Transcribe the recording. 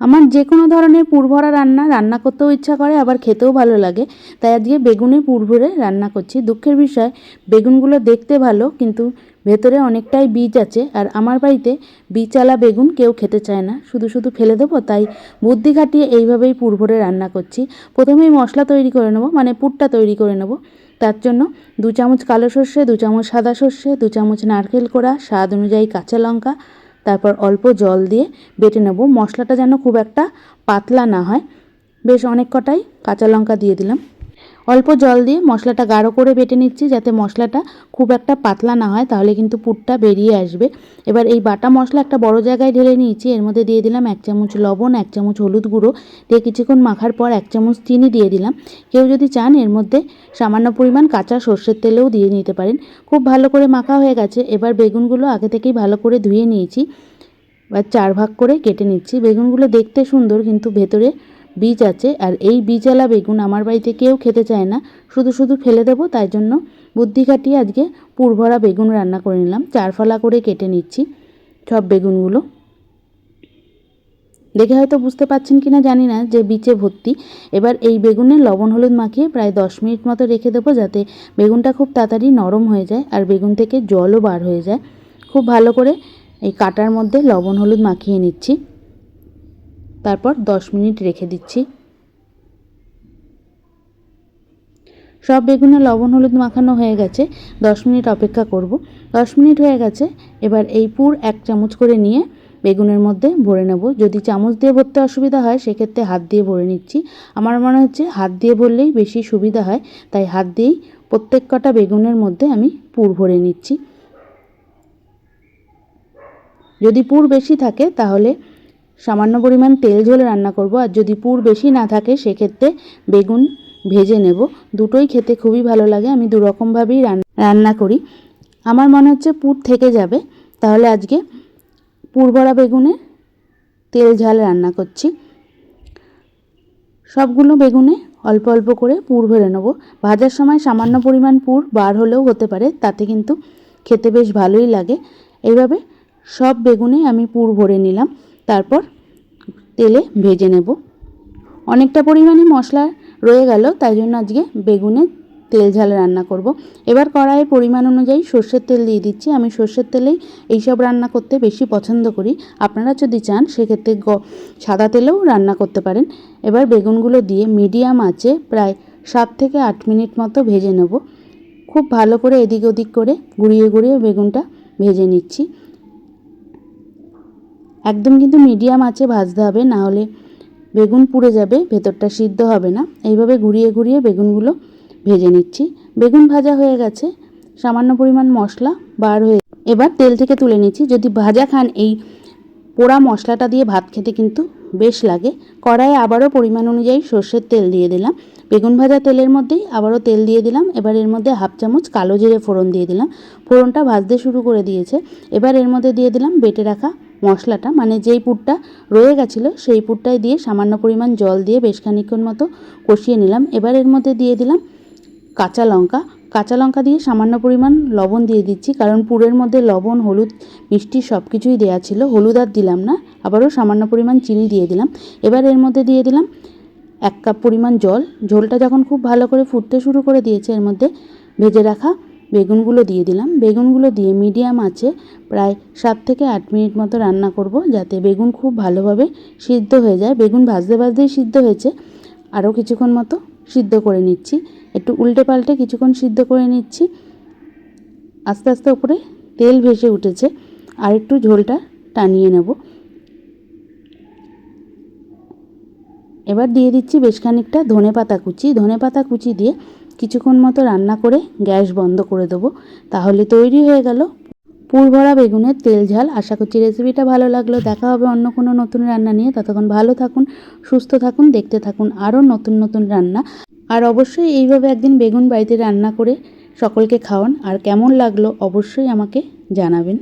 আমার যে কোনো ধরনের পুরভরা রান্না রান্না করতেও ইচ্ছা করে, আবার খেতেও ভালো লাগে। তাই আজকে বেগুনের পুরভরে রান্না করছি। দুঃখের বিষয়, বেগুনগুলো দেখতে ভালো, কিন্তু ভেতরে অনেকটাই বীজ আছে। আর আমার বাড়িতে বীজওয়ালা বেগুন কেউ খেতে চায় না। শুধু শুধু ফেলে দেবো, তাই বুদ্ধি খাটিয়ে এইভাবেই পুরভরে রান্না করছি। প্রথমেই মশলা তৈরি করে নেব মানে পুরটা তৈরি করে নেব। তার জন্য দু চামচ কালো সর্ষে, দু চামচ সাদা সর্ষে, দু চামচ নারকেল কোড়া, স্বাদ অনুযায়ী কাঁচা লঙ্কা তারপর অল্প জল দিয়ে বেটে নেব। মশলাটা যেন খুব একটা পাতলা না হয়। বেশ অনেক কটাই কাঁচা লঙ্কা দিয়ে দিলাম। অল্প জল দিয়ে মশলাটা গাঢ় করে বেটে নিচ্ছি যাতে মশলাটা খুব একটা পাতলা না হয়, তাহলে কিন্তু পুরটা বেরিয়ে আসবে। এবার এই বাটা মশলা একটা বড় জায়গায় ঢেলে নিয়েছি, এর মধ্যে দিয়ে দিলাম এক চামচ লবণ, এক চামচ হলুদ গুঁড়ো, দিয়ে কিছুক্ষণ মাখার পর এক চামচ চিনি দিয়ে দিলাম। কেউ যদি চান এর মধ্যে সামান্য পরিমাণ কাঁচা সর্ষের তেলেও দিয়ে নিতে পারেন। খুব ভালো করে মাখা হয়ে গেছে, এবার বেগুনগুলো আগে থেকেই ভালো করে ধুয়ে নিয়েছি, এবার চার ভাগ করে কেটে নিচ্ছি। বেগুনগুলো দেখতে সুন্দর কিন্তু ভেতরে বীজ আছে, আর এই বীজওয়ালা বেগুন আমার বাড়িতে কেউ খেতে চায় না। শুধু শুধু ফেলে দেবো, তাই জন্য বুদ্ধি খাটিয়ে আজকে পুরভরা বেগুন রান্না করে নিলাম। চার ফলা করে কেটে নিচ্ছি সব বেগুনগুলো। দেখে হয়তো বুঝতে পাচ্ছেন কি না জানি না যে বিচে ভর্তি। এবার এই বেগুনে লবণ হলুদ মাখিয়ে প্রায় দশ মিনিট মতো রেখে দেবো যাতে বেগুনটা খুব তাড়াতাড়ি নরম হয়ে যায় আর বেগুন থেকে জলও বার হয়ে যায়। খুব ভালো করে এই কাটার মধ্যে লবণ হলুদ মাখিয়ে নিচ্ছি। তারপর দশ মিনিট রেখে দিচ্ছি। সব বেগুনে লবণ হলুদ মাখানো হয়ে গেছে, দশ মিনিট অপেক্ষা করব। দশ মিনিট হয়ে গেছে, এবার এই পুর এক চামচ করে নিয়ে বেগুনের মধ্যে ভরে নেব। যদি চামচ দিয়ে ভরতে অসুবিধা হয়, সেক্ষেত্রে হাত দিয়ে ভরে নিচ্ছি। আমার মনে হচ্ছে হাত দিয়ে ভরলেই বেশি সুবিধা হয়, তাই হাত দিয়েই প্রত্যেক কটা বেগুনের মধ্যে আমি পুর ভরে নিচ্ছি। যদি পুর বেশি থাকে, তাহলে সামান্য পরিমাণ তেল ঝোলে রান্না করব, আর যদি পুর বেশি না থাকে, সেক্ষেত্রে বেগুন ভেজে নেব। দুটোই খেতে খুবই ভালো লাগে, আমি দুরকমভাবেই রান্না করি। আমার মনে হচ্ছে পুর থেকে যাবে, তাহলে আজকে পুরভরা বেগুনে তেল ঝাল রান্না করছি। সবগুলো বেগুনে অল্প অল্প করে পুর ভরে নেব। ভাজার সময় সামান্য পরিমাণ পুর বার হলেও হতে পারে, তাতে কিন্তু খেতে বেশ ভালোই লাগে। এইভাবে সব বেগুনে আমি পুর ভরে নিলাম। তারপর তেলে ভেজে নেব। অনেকটা পরিমাণে মশলা রয়ে গেল, তাই জন্য আজকে বেগুনে তেল ঝাল রান্না করব। এবার কড়াইয়ের পরিমাণ অনুযায়ী সর্ষের তেল দিয়ে দিচ্ছি। আমি সর্ষের তেলেই এইসব রান্না করতে বেশি পছন্দ করি। আপনারা যদি চান, সেক্ষেত্রে গ, সাদা তেলেও রান্না করতে পারেন। এবার বেগুনগুলো দিয়ে মিডিয়াম আছে প্রায় সাত থেকে আট মিনিট মতো ভেজে নেব। খুব ভালো করে এদিক ওদিক করে গুঁড়িয়ে গুঁড়িয়ে বেগুনটা ভেজে নিচ্ছি। একদম কিন্তু মিডিয়াম আছে, ভাজতে হবে, না হলে বেগুন পুড়ে যাবে, ভেতরটা সিদ্ধ হবে না। এইভাবে ঘুরিয়ে ঘুরিয়ে বেগুনগুলো ভেজে নিচ্ছি। বেগুন ভাজা হয়ে গেছে, সামান্য পরিমাণ মশলা বার হয়ে এবার তেল থেকে তুলে নিচ্ছি। যদি ভাজা খান, এই পোড়া মশলাটা দিয়ে ভাত খেতে কিন্তু বেশ লাগে। কড়াইয়ে আবারও পরিমাণ অনুযায়ী সর্ষের তেল দিয়ে দিলাম। বেগুন ভাজা তেলের মধ্যেই আবারও তেল দিয়ে দিলাম। এবার এর মধ্যে হাফ চামচ কালো জিরে ফোড়ন দিয়ে দিলাম। ফোড়নটা ভাজতে শুরু করে দিয়েছে। এবার এর মধ্যে দিয়ে দিলাম বেটে রাখা মশলাটা মানে যেই পুরটা রয়ে গেছিল, সেই পুরটাই দিয়ে সামান্য পরিমাণ জল দিয়ে বেশ খানিক্ষণ মতো কষিয়ে নিলাম। এবার এর মধ্যে দিয়ে দিলাম কাঁচা লঙ্কা। কাঁচা লঙ্কা দিয়ে সামান্য পরিমাণ লবণ দিয়ে দিচ্ছি, কারণ পুরের মধ্যে লবণ, হলুদ, মিষ্টি সব কিছুই দেওয়া ছিল। হলুদ আর দিলাম না, আবারও সামান্য পরিমাণ চিনি দিয়ে দিলাম। এবার এর মধ্যে দিয়ে দিলাম এক কাপ পরিমাণ জল। ঝোলটা যখন খুব ভালো করে ফুটতে শুরু করে দিয়েছে, এর মধ্যে ভেজে রাখা বেগুনগুলো দিয়ে দিলাম। বেগুনগুলো দিয়ে মিডিয়াম আছে প্রায় সাত থেকে আট মিনিট মতো রান্না করব যাতে বেগুন খুব ভালোভাবে সিদ্ধ হয়ে যায়। বেগুন ভাজতে ভাজতেই সিদ্ধ হয়েছে। আরও কিছুক্ষণ মতো সিদ্ধ করে নিচ্ছি। একটু উল্টে পাল্টে কিছুক্ষণ সিদ্ধ করে নিচ্ছি। আস্তে আস্তে উপরে তেল ভেসে উঠেছে। আর একটু ঝোলটা টানিয়ে নেব। এবার দিয়ে দিচ্ছি বেশ খানিকটা ধনে পাতা কুচি। ধনে পাতা কুচি দিয়ে কিছুক্ষণ মতো রান্না করে গ্যাস বন্ধ করে দেবো। তাহলে তৈরি হয়ে গেল পুরভরা বেগুনের তেল ঝাল। আশা করছি রেসিপিটা ভালো লাগল। দেখা হবে অন্য কোনো নতুন রান্না নিয়ে। ততক্ষণ ভালো থাকুন, সুস্থ থাকুন, দেখতে থাকুন আরও নতুন নতুন রান্না। আর অবশ্যই এইভাবে একদিন বেগুন বাড়িতে রান্না করে সকলকে খাওয়ান। আর কেমন লাগল অবশ্যই আমাকে জানাবেন।